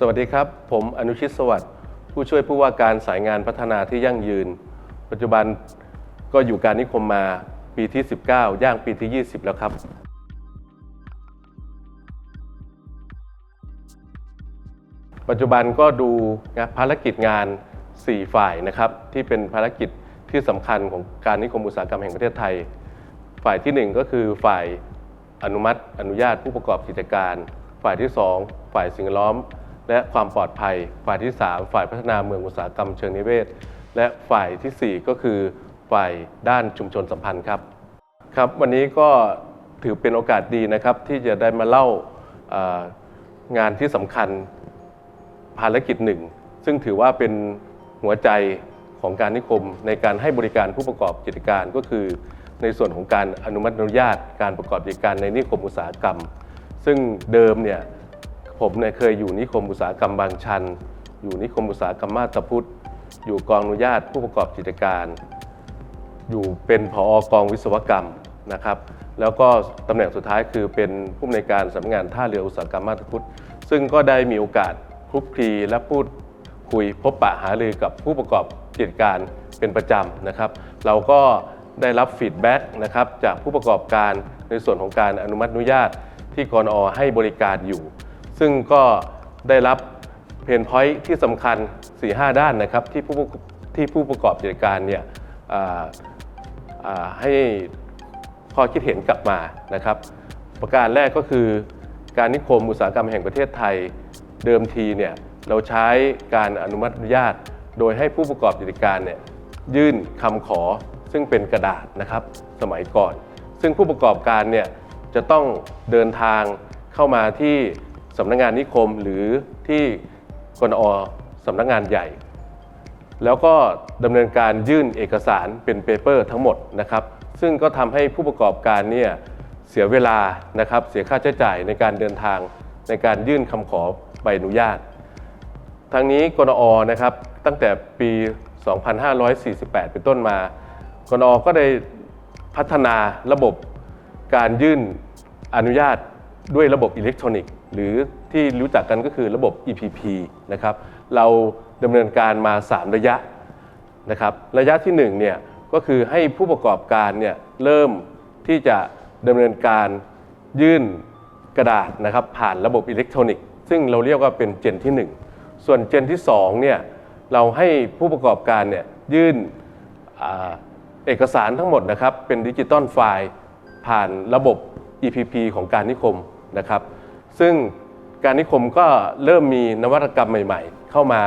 สวัสดีครับ ผมอนุชิตสวัสดิ์ผู้ช่วยผู้ว่าการสายงานพัฒนาที่ยั่งยืน ปัจจุบันก็อยู่การนิคมมาปีที่ 19 ย่างปีที่ 20 แล้วครับ ปัจจุบันก็ดูภารกิจงาน 4 ฝ่ายนะครับ ที่เป็นภารกิจที่สำคัญของการนิคมอุตสาหกรรมแห่งประเทศไทย ฝ่ายทีหนึ่1 ก็คือฝ่ายอนุมัติ อนุญาตผู้ประกอบกิจการ ฝ่ายที่ 2 ฝ่ายสิ่งล้อม และความปลอดภัย ฝ่ายที่ 3 ฝ่ายพัฒนาเมืองอุตสาหกรรมเชิงนิเวศ และฝ่ายทีสี่ 4 ก็คือฝ่ายด้านชุมชนสัมพันธ์ครับครับวันนี้ก็ถือเป็นโอกาสดีนะครับ ที่จะได้มาเล่างานที่สำคัญภารกิจหนึ่ง ซึ่งถือว่าเป็นหัวใจของการนิคมในการให้บริการผู้ประกอบกิจการก็คือ ในส่วนของการอนุมัติอนุญาต การประกอบกิจการในนิคมอุตสาหกรรม ซึ่งเดิมเนี่ย ผมเนี่ยเคยอยู่นิคมอุตสาหกรรมบางชัน อยู่นิคมอุตสาหกรรมมาตาพุทธอยู่กองอนุญาตผู้ประกอบกิจการ อยู่เป็นผอกองวิศวกรรมนะครับ แล้วก็ตำแหน่งสุดท้ายคือเป็นผู้อำนวยการสำนักงานท่าเรืออุตสาหกรรมมาตาพุทธซึ่งก็ได้มีโอกาสคลุกคลีและพูดคุยพบปะหารือกับผู้ประกอบกิจการเป็นประจำนะครับ เราก็ได้รับฟีดแบ็กนะครับจากผู้ประกอบการในส่วนของการอนุมัติอนุญาตที่กรอให้บริการอยู่ ซึ่งก็ได้รับเพนพอยที่สำคัญ 4-5 ด้านนะครับที่ผู้ที่ผู้ประกอบกิจการเนี่ยให้ข้อคิดเห็นกลับมานะครับ ประการแรกก็คือการนิคมอุตสาหกรรมแห่งประเทศไทยเดิมทีเนี่ยเราใช้การอนุมัติอนุญาต โดยให้ผู้ประกอบกิจการเนี่ยยื่นคำขอซึ่งเป็นกระดาษนะครับสมัยก่อน ซึ่งผู้ประกอบการเนี่ยจะต้องเดินทางเข้ามาที่ สำนักงานนิคมหรือที่กนอสำนักงานใหญ่ แล้วก็ดำเนินการยื่นเอกสารเป็นเปเปอร์ทั้งหมดนะครับ ซึ่งก็ทำให้ผู้ประกอบการเนี่ยเสียเวลานะครับเสียค่าใช้จ่ายในการเดินทางในการยื่นคำขอใบอนุญาตทางนี้กนอนะครับตั้งแต่ปี 2548 เป็นต้นมากนอก็ได้พัฒนาระบบการยื่นอนุญาตด้วยระบบอิเล็กทรอนิกส์ หรือที่รู้จักกันก็คือระบบ EPP นะครับเราดำเนินการมา 3 ระยะนะครับระยะที่1เนี่ยก็คือให้ผู้ประกอบการเนี่ยเริ่มที่จะดำเนินการยื่นกระดาษนะครับผ่านระบบอิเล็กทรอนิกส์ซึ่งเราเรียกว่าเป็นเจนที่ 1 ส่วนเจนที่2เนี่ยเราให้ผู้ประกอบการเนี่ยยื่นอเอกสารทั้งหมดนะครับเป็นดิจิตอลไฟล์ผ่านระบบ EPP ของการนิคมนะครับ ซึ่งการนิคมก็เริ่มมีนวัตกรรมใหม่ ๆ เข้ามา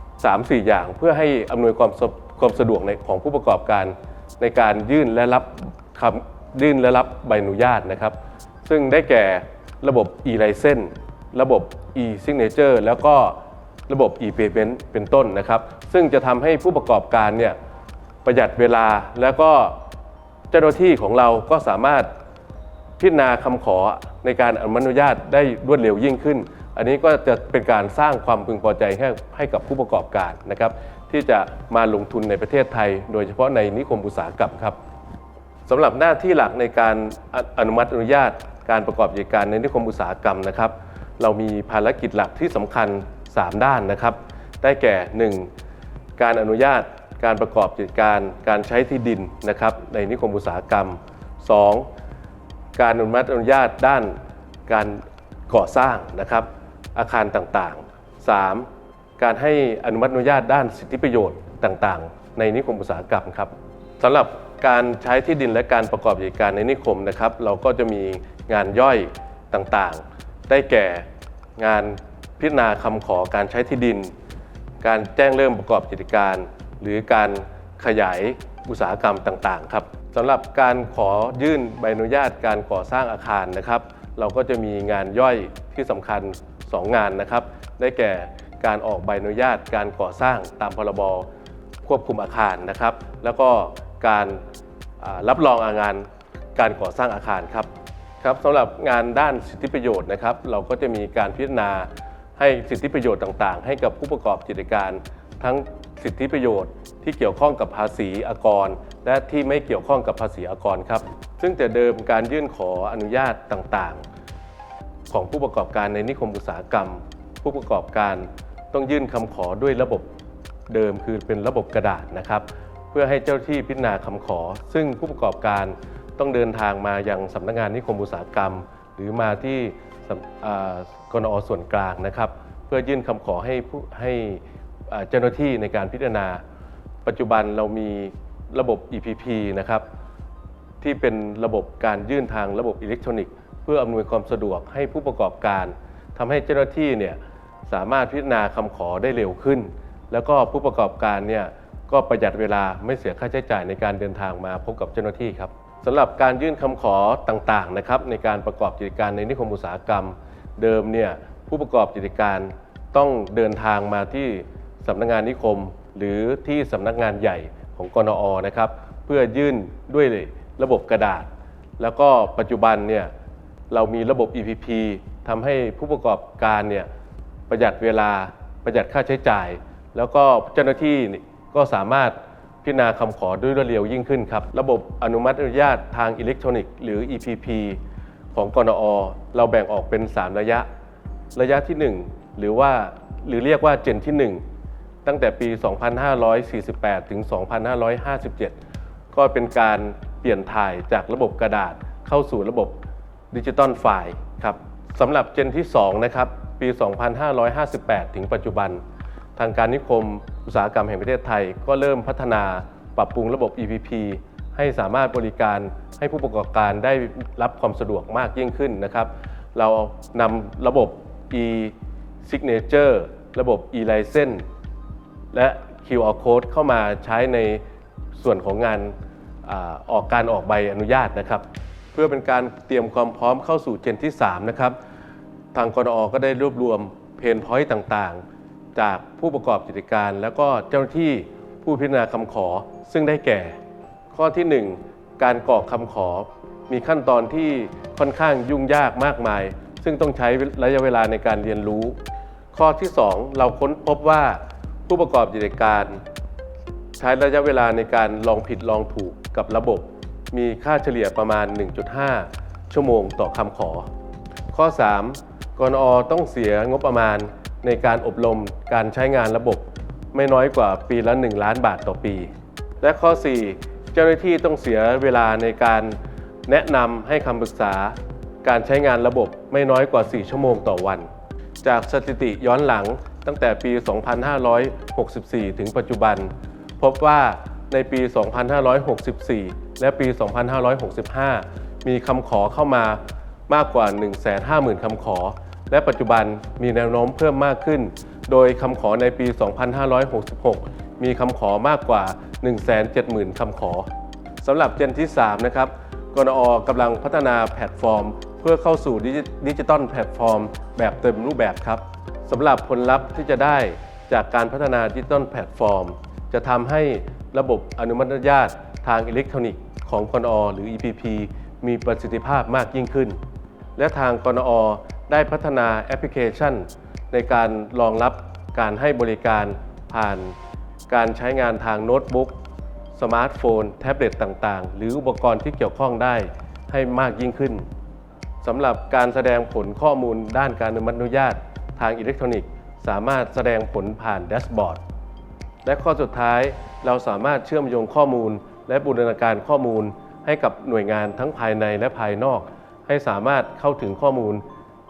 3-4 อย่าง เพื่อให้อำนวยความสะความสะดวกในของผู้ประกอบการ ในการยื่นและรับคำยื่นและรับใบอนุญาตนะครับ ซึ่งได้แก่ระบบ e-license ระบบ e-signature แล้วก็ระบบ e-payment เป็นต้นนะครับ ซึ่งจะทำให้ผู้ประกอบการเนี่ยประหยัดเวลาแล้วก็เจ้าหน้าที่ของเราก็สามารถพิจารณาคำขอในการอนุญาตได้รวดเร็วยิ่งขึ้น อันนี้ก็จะเป็นการสร้างความพึงพอใจให้ให้กับผู้ประกอบการนะครับที่จะมาลงทุนในประเทศไทย โดยเฉพาะในนิคมอุตสาหกรรมครับสำหรับหน้าที่หลักในการอนุมัติอนุญาตการประกอบกิจการในนิคมอุตสาหกรรมนะครับ เรามีภารกิจหลักที่สำคัญ 3 ด้านนะครับ ได้แก่ 1. การอนุญาตการประกอบกิจการ การใช้ที่ดินนะครับในนิคมอุตสาหกรรม 2. การอนุมัติอนุญาตด้านการก่อสร้างนะครับ อาคารต่างๆ 3. การให้อนุมัติอนุญาตด้านสิทธิประโยชน์ต่างๆ ในนิคมอุตสาหกรรมครับสำหรับการใช้ที่ดินและการประกอบกิจการในนิคมนะครับ เราก็จะมีงานย่อยต่างๆ ได้แก่งานพิจารณาคำขอการใช้ที่ดิน การแจ้งเริ่มประกอบกิจการ หรือการขยายอุตสาหกรรมต่างๆ ครับ สำหรับการขอยื่นใบอนุญาตการก่อสร้างอาคารนะครับ เราก็จะมีงานย่อยที่สำคัญ 2 งานนะครับ ได้แก่การออกใบอนุญาตการก่อสร้างตามพรบควบคุมอาคารนะครับ แล้วก็การรับรองงานการก่อสร้างอาคารครับครับสำหรับงานด้านสิทธิประโยชน์นะครับ เราก็จะมีการพิจารณาให้สิทธิประโยชน์ต่างๆ ให้กับผู้ประกอบกิจการทั้ง สิทธิประโยชน์ที่เกี่ยวข้องกับภาษีอากร และที่ไม่เกี่ยวข้องกับภาษีอากรครับ ซึ่งแต่เดิมการยื่นขออนุญาตต่างๆ ของผู้ประกอบการในนิคมอุตสาหกรรม ผู้ประกอบการต้องยื่นคำขอด้วยระบบเดิมคือเป็นระบบกระดาษนะครับ เพื่อให้เจ้าที่พิจารณาคำขอ ซึ่งผู้ประกอบการต้องเดินทางมายังสำนักงานนิคมอุตสาหกรรม หรือมาที่กนอส่วนกลางนะครับ เพื่อยื่นคำขอให้ผู้ให้ เจ้าหน้าที่ในการพิจารณา ปัจจุบันเรามีระบบ EPP นะครับที่เป็นระบบการยื่นทางระบบอิเล็กทรอนิกส์ เพื่ออำนวยความสะดวกให้ผู้ประกอบการทำให้เจ้าหน้าที่เนี่ยสามารถพิจารณาคำขอได้เร็วขึ้น แล้วก็ผู้ประกอบการเนี่ยก็ประหยัดเวลาไม่เสียค่าใช้จ่ายในการเดินทางมาพบกับเจ้าหน้าที่ครับสำหรับการยื่นคำขอต่างๆนะครับในการประกอบกิจการในนิคมอุตสาหกรรม เดิมเนี่ยผู้ประกอบกิจการต้องเดินทางมาที่ สำนักงานนิคม หรือที่สำนักงานใหญ่ของกนอนะครับ เพื่อยื่นด้วยระบบกระดาษ แล้วก็ปัจจุบันเนี่ยเรามีระบบ EPP ทำให้ผู้ประกอบการเนี่ยประหยัดเวลาประหยัดค่าใช้จ่าย แล้วก็เจ้าหน้าที่ก็สามารถพิจารณาคำขอด้วยรวดเร็วยิ่งขึ้นครับ ระบบอนุมัติอนุญาตทางอิเล็กทรอนิกส์หรือ EPP ของกนอ เราแบ่งออกเป็น 3 ระยะ ระยะที่ 1 หรือว่าหรือเรียกว่าเจนที่ 1 ตั้งแต่ปี 2548 ถึง 2557 ก็เป็นการเปลี่ยนถ่ายจากระบบกระดาษเข้าสู่ระบบดิจิตอลไฟล์ครับสำหรับเจนที่ 2 นะครับ ปี 2558 ถึงปัจจุบัน ทางการนิคมอุตสาหกรรมแห่งประเทศไทย ก็เริ่มพัฒนาปรับปรุงระบบ EPP ให้สามารถบริการให้ผู้ประกอบการได้รับความสะดวกมากยิ่งขึ้นนะครับ เรานำระบบ e-signature ระบบ e-license และ QR code เข้ามาใช้ในส่วนของงานอออกการออกใบอนุญาตนะครับ เพื่อเป็นการเตรียมความพร้อมเข้าสู่เจนที่ 3 นะครับ ทางกรอก็ได้รวบรวมเพนพอยต์ต่างๆ จากผู้ประกอบกิจการ แล้วก็เจ้าหน้าที่ผู้พิจารณาคำขอซึ่งได้แก่ ข้อที่ 1 การกรอกคำขอ มีขั้นตอนที่ค่อนข้างยุ่งยากมากมาย ซึ่งต้องใช้ระยะเวลาในการเรียนรู้ ข้อที่ 2 เราค้นพบว่า ผู้ประกอบกิจการ ใช้ระยะเวลาในการลองผิดลองถูกกับระบบ มีค่าเฉลี่ยประมาณ 1.5 ชั่วโมงต่อคำขอ ข้อ 3กนอต้องเสียงบประมาณในการอบรมการใช้งานระบบ ไม่น้อยกว่าปีละ 1 ล้านบาทต่อปี และข้อ 4 เจ้าหน้าที่ต้องเสียเวลาในการแนะนำให้คำปรึกษา การใช้งานระบบไม่น้อยกว่า 4 ชั่วโมงต่อวัน จากสถิติย้อนหลัง ตั้งแต่ปี 2564 ถึงปัจจุบัน พบว่าในปี 2564 และปี 2565 มีคำขอเข้ามามากกว่า 150,000 คำขอ และปัจจุบันมีแนวโน้มเพิ่มมากขึ้น โดยคำขอในปี 2566 มีคำขอมากกว่า 170,000 คำขอสำหรับเจนที่ 3 นะครับกนอกำลังพัฒนาแพลตฟอร์ม เพื่อเข้าสู่ดิจิดิจิตอลแพลตฟอร์ม แบบเต็มรูปแบบครับ สำหรับผลลัพธ์ที่จะได้จากการพัฒนาดิจิตอลแพลตฟอร์ม จะทำให้ระบบอนุมัติอนุญาตทางอิเล็กทรอนิกส์ของกนอหรือ EPP มีประสิทธิภาพมากยิ่งขึ้น และทางกนอได้พัฒนาแอปพลิเคชัน ในการรองรับการให้บริการผ่านการใช้งานทางโน้ตบุ๊กสมาร์ทโฟน แท็บเล็ตต่างๆ หรืออุปกรณ์ที่เกี่ยวข้องได้ให้มากยิ่งขึ้นสำหรับการแสดงผลข้อมูลด้านการอนุมัติอนุญาต ทางอิเล็กทรอนิกส์ สามารถแสดงผลผ่านแดชบอร์ด และข้อสุดท้ายเราสามารถเชื่อมโยงข้อมูล และบูรณาการข้อมูล ให้กับหน่วยงานทั้งภายในและภายนอก ให้สามารถเข้าถึงข้อมูล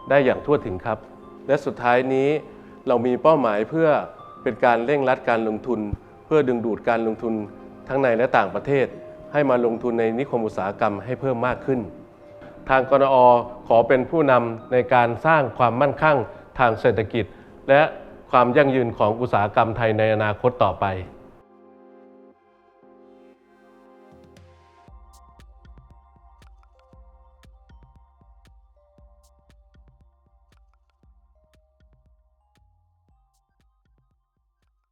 ได้อย่างทั่วถึงครับ และสุดท้ายนี้เรามีเป้าหมายเพื่อเป็นการเร่งรัดการลงทุน เพื่อดึงดูดการลงทุนทั้งในและต่างประเทศ ให้มาลงทุนในนิคมอุตสาหกรรมให้เพิ่มมากขึ้น ทางกนอขอเป็นผู้นำในการสร้างความมั่นคง ทางเศรษฐกิจ และความยั่งยืนของอุตสาหกรรมไทยในอนาคตต่อไป